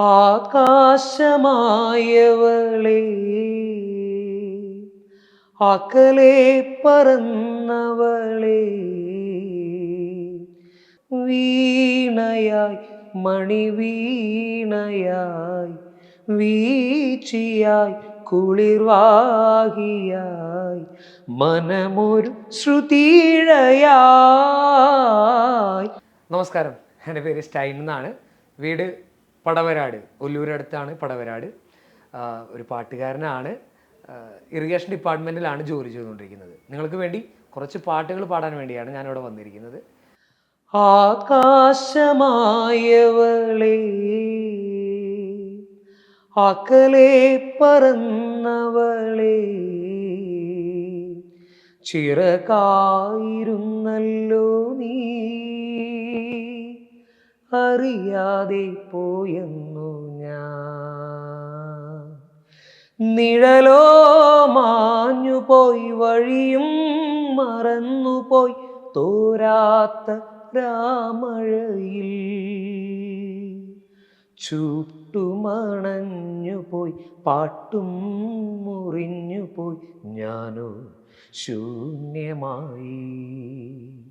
ആകാശമായവളെ അകലെ പറന്നവളെ വീണയായി മണിവീണയായി വീച്ചിയായി കുളിർവാഹിയായി മനമൊരു ശ്രുതിഴയായി നമസ്കാരം. എന്റെ പേര് സ്റ്റൈൻ എന്നാണ്. വീട് പടവരാട് ഒല്ലൂരടുത്താണ് പടവരാട്. ഒരു പാട്ടുകാരനാണ്. ഇറിഗേഷൻ ഡിപ്പാർട്ട്മെന്റിലാണ് ജോലി ചെയ്തുകൊണ്ടിരിക്കുന്നത്. നിങ്ങൾക്ക് വേണ്ടി കുറച്ച് പാട്ടുകൾ പാടാൻ വേണ്ടിയാണ് ഞാനിവിടെ വന്നിരിക്കുന്നത്. ആകാശമായവളെ അകലെ പറന്നവളെ ചിറകായിരുന്നല്ലോ നീ. അറിയാതെ പോയെന്നു ഞാൻ. നിഴലോ മാഞ്ഞുപോയി വഴിയും മറന്നുപോയി തോരാത്ത രാമഴയിൽ. ചുട്ടുമണഞ്ഞുപോയി പാട്ടും മുറിഞ്ഞുപോയി ഞാനോ ശൂന്യമായി.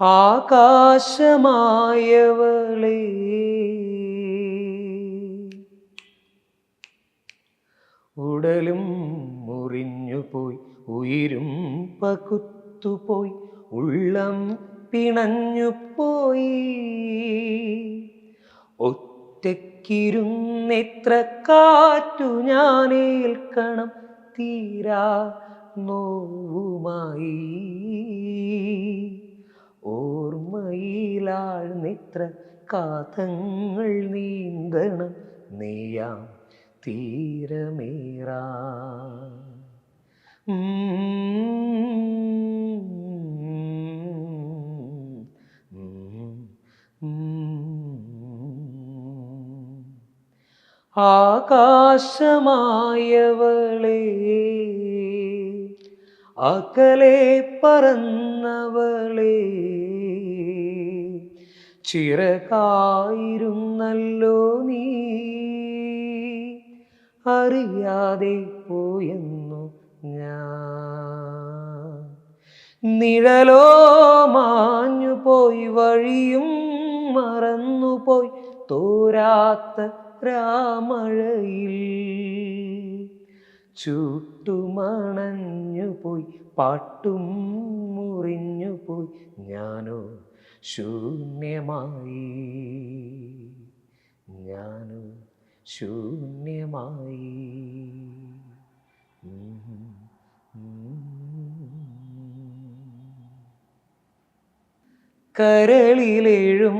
ആകാശമായവളേ. ഉടലും മുറിഞ്ഞുപോയി ഉയിരും പകുത്തുപോയി ഉള്ളം പിണഞ്ഞുപോയി. ഒറ്റക്കിരുന്നെത്ര കാറ്റു ഞാനേൽക്കണം തീരാ നോവുമായി. ഓർമ്മയിലാഴ്ന്നിത്ര കാതങ്ങൾ നീന്തണം. നെയ്യാം തീരമേറാ. ആകാശമായവളെ അകലെ പറന്നവളെ ചിറകായിരുന്നല്ലോ നീ. അറിയാതെ പോയെന്നു ഞാൻ. നിഴലോ മാഞ്ഞു പോയി വഴിയും മറന്നുപോയി തോരാത്ത രാമഴയിൽ. ചുട്ടുമണഞ്ഞുപോയി പാട്ടും മുറിഞ്ഞുപോയി ഞാനോ ശൂന്യമായി ഞാനോ ശൂന്യമായി. കരളിലെഴും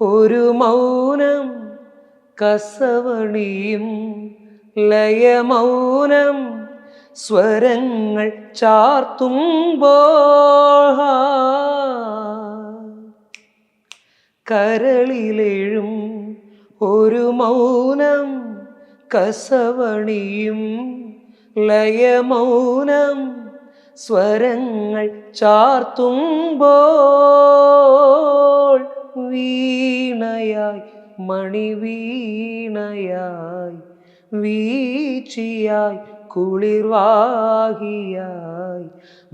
ഒരു മൗനം കസവണിയും ലയമൗനം സ്വരങ്ങൾ ചാർത്തുമ്പോൾ കരളിലെഴും ഒരു മൗനം കസവണിയും ലയമൗനം സ്വരങ്ങൾ ചാർത്തുമ്പോൾ വീണയായി മണിവീണയായി വീച്ചിയായി കുളിർവാഹിയായി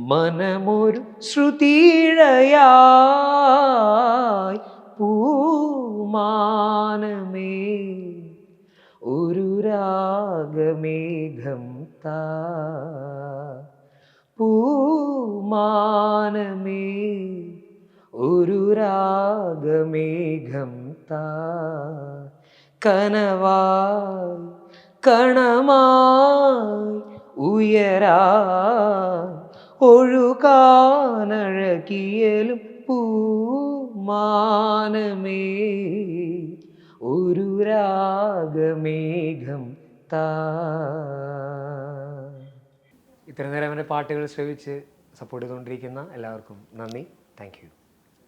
മനമൊരു ശ്രുതിഴയായി പൂമാനമേ ഒരു രാഗമേഘം താ പൂമാനമേ ഒരു രാഗമേഘം താ കനവായി കണമായി ഉയരാ. ഒഴുകാനഴകിയലും പൂമാനമേ. ഒരു രാഗമേഘം താ. ഇത്രയും നേരം അവന്റെ പാട്ടുകൾ ശ്രവിച്ച് സപ്പോർട്ട് ചെയ്തുകൊണ്ടിരിക്കുന്ന എല്ലാവർക്കും നന്ദി. താങ്ക്